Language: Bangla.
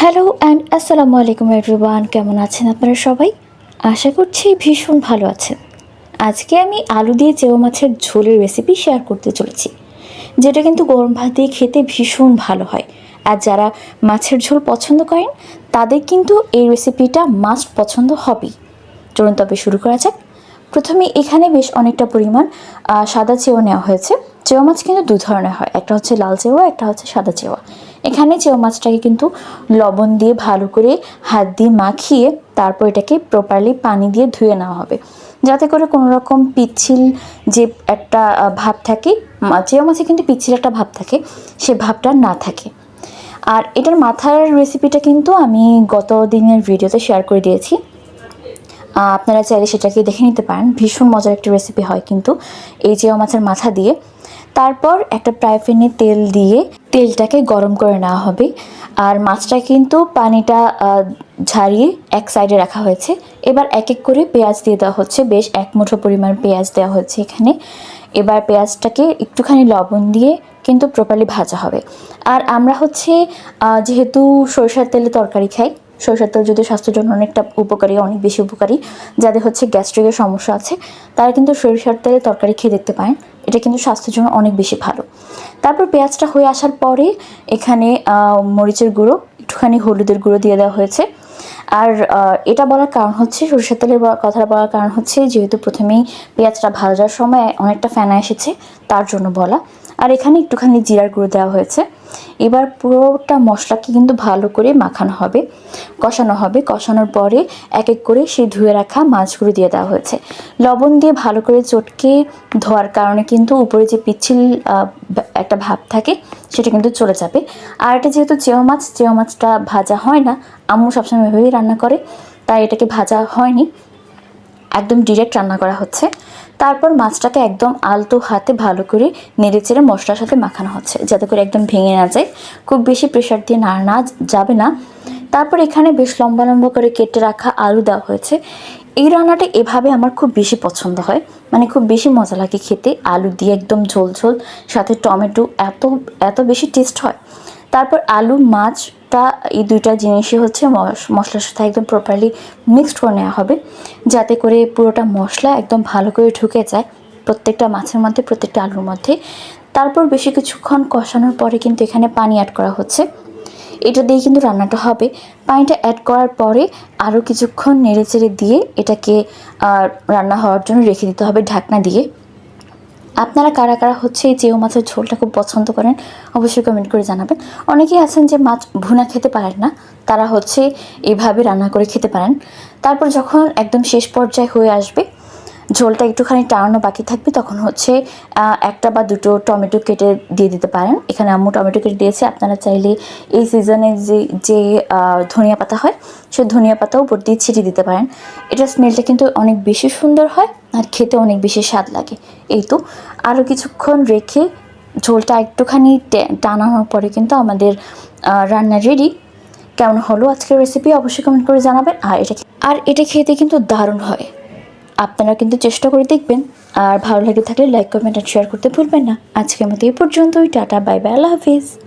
হ্যালো অ্যান্ড আসসালামু আলাইকুম এভরিওয়ান কেমন আছেন আপনারা সবাই? আশা করছি ভীষণ ভালো আছেন। আজকে আমি আলু দিয়ে চেও মাছের ঝোলের রেসিপি শেয়ার করতে চলেছি, যেটা কিন্তু গরম ভাত দিয়ে খেতে ভীষণ ভালো হয়। আর যারা মাছের ঝোল পছন্দ করেন, তাদের কিন্তু এই রেসিপিটা মাস্ট পছন্দ হবেই। চলুন তবে শুরু করা যাক। প্রথমে এখানে বেশ অনেকটা পরিমাণ সাদা চেও নেওয়া হয়েছে। চেও মাছ কিন্তু দু ধরনের হয়, একটা হচ্ছে লাল চেওয়া, একটা হচ্ছে সাদা চেওয়া। এখানে চেও মাছটাকে কিন্তু লবণ দিয়ে ভালো করে হাত দিয়ে মাখিয়ে তারপর এটাকে প্রপারলি পানি দিয়ে ধুয়ে নেওয়া হবে। যাতে করে কোনো রকম পিচ্ছিল যে একটা ভাব থাকে চেও মাছে কিন্তু পিচ্ছিল একটা ভাব থাকে, সে ভাবটা না থাকে। আর এটার মাথার রেসিপিটা কিন্তু আমি গত দিনের ভিডিওতে শেয়ার করে দিয়েছি। আপনারা চাইলে সেটাকে দেখে নিতে পারেন। ভীষণ মজার একটা রেসিপি হয় কিন্তু এই চেয়া মাছের মাথা দিয়ে। তারপর একটা ফ্রাই প্যানে তেল দিয়ে তেলটাকে গরম করে নেওয়া হবে। আর মাছটা কিন্তু পানিটা ঝারিয়ে এক সাইডে রাখা হয়েছে। এবার এক এক করে পেঁয়াজ দিয়ে দেওয়া হচ্ছে। বেশ এক মুঠো পরিমাণ পেঁয়াজ দেওয়া হচ্ছে এখানে। এবার পেঁয়াজটাকে একটুখানি লবণ দিয়ে কিন্তু প্রপারলি ভাজা হবে। আর আমরা হচ্ছে যেহেতু সরিষার তেলে তরকারি খাই সরিষার তেল যদি স্বাস্থ্যের জন্য অনেকটা উপকারী, অনেক বেশি উপকারী, যাদের হচ্ছে গ্যাস্ট্রিকের সমস্যা আছে, তারা কিন্তু সরিষার তেলে তরকারি খেয়ে দেখতে পারেন। এটা কিন্তু স্বাস্থ্যের জন্য অনেক বেশি ভালো। তারপর পেঁয়াজটা হয়ে আসার পরে এখানে মরিচের গুঁড়ো, একটুখানি হলুদের গুঁড়ো দিয়ে দেওয়া হয়েছে। আর এটা বলার কারণ হচ্ছে, সরিষার তেলের কথাটা বলার কারণ হচ্ছে, যেহেতু প্রথমেই পেঁয়াজটা ভাজার সময় অনেকটা ফেনা এসেছে, তার জন্য বলা। আর এখানে একটুখানি জিরার গুঁড়ো দেওয়া হয়েছে। এবার পুরোটা মশলাকে কিন্তু ভালো করে মাখানো হবে, কষানো হবে। কষানোর পরে এক এক করে সেই ধুয়ে রাখা মাছগুলো দিয়ে দেওয়া হয়েছে। লবণ দিয়ে ভালো করে চটকে ধোয়ার কারণে কিন্তু উপরে যে পিচ্ছিল একটা ভাব থাকে, সেটা কিন্তু চলে যাবে। আর এটা যেহেতু চেও মাছ চেও মাছটা ভাজা হয় না, আম্মু সবসময় এভাবেই রান্না করে, তাই এটাকে ভাজা হয়নি। একদম ডিরেক্ট রান্না করা হচ্ছে। তারপর মাছটাকে একদম আলতো হাতে ভালো করে নেড়ে চেড়ে মশলার সাথে মাখানো হচ্ছে, যাতে করে একদম ভেঙে না যায়। খুব বেশি প্রেশার দিয়ে নাড়া যাবে না। তারপর এখানে বেশ লম্বা লম্বা করে কেটে রাখা আলু দেওয়া হয়েছে। এই রান্নাটা এভাবে আমার খুব বেশি পছন্দ হয়। মানে খুব বেশি মজা লাগে খেতে। আলু দিয়ে একদম ঝোল ঝোল, সাথে টমেটো, এত এত বেশি টেস্ট হয়। তারপর আলু, মাছটা, এই দুইটা জিনিসই হচ্ছে মশ- মশলার সাথে একদম প্রপারলি মিক্সড করে নেওয়া হবে। যাতে করে পুরোটা মশলা একদম ভালো করে ঢুকে যায় প্রত্যেকটা মাছের মধ্যে, প্রত্যেকটা আলুর মধ্যে। তারপর বেশি কিছুক্ষণ কষানোর পরে কিন্তু এখানে পানি অ্যাড করা হচ্ছে। এটা দিয়ে কিন্তু রান্নাটা হবে। পানিটা অ্যাড করার পরে আরও কিছুক্ষণ নেড়ে চেড়ে দিয়ে এটাকে রান্না হওয়ার জন্য রেখে দিতে হবে ঢাকনা দিয়ে। আপনারা কারা কারা হচ্ছে এই চেউ মাছের ঝোলটা খুব পছন্দ করেন, অবশ্যই কমেন্ট করে জানাবেন। অনেকেই আছেন যে মাছ ভুনা খেতে পারেন না, তারা হচ্ছে এইভাবে রান্না করে খেতে পারেন। তারপর যখন একদম শেষ পর্যায়ে হয়ে আসবে ঝোলটা একটুখানি টানানো বাকি থাকবে, তখন হচ্ছে একটা বা দুটো টমেটো কেটে দিয়ে দিতে পারেন। এখানে আম্মু টমেটো কেটে দিয়েছে, আপনারা চাইলে এই সিজনে যে যে ধনিয়া পাতা হয়, সে ধনিয়া পাতাও উপর দিয়ে ছিটিয়ে দিতে পারেন। এটার স্মেলটা কিন্তু অনেক বেশি সুন্দর হয়, আর খেতে অনেক বেশি স্বাদ লাগে। এই তো আরও কিছুক্ষণ রেখে ঝোলটা একটুখানি টানানোর পরে কিন্তু আমাদের রান্না রেডি কেমন হলো আজকের রেসিপি অবশ্যই কমেন্ট করে জানাবেন, আর এটা আর এটা খেতে কিন্তু দারুণ হয়। আপনারা কিন্তু চেষ্টা করে দেখবেন। আর ভালো লাগে থাকলে লাইক কমেন্ট আর শেয়ার করতে ভুলবেন না। আজকের মতো এই পর্যন্তই। টাটা বাই বাই আল্লাহ হাফিজ।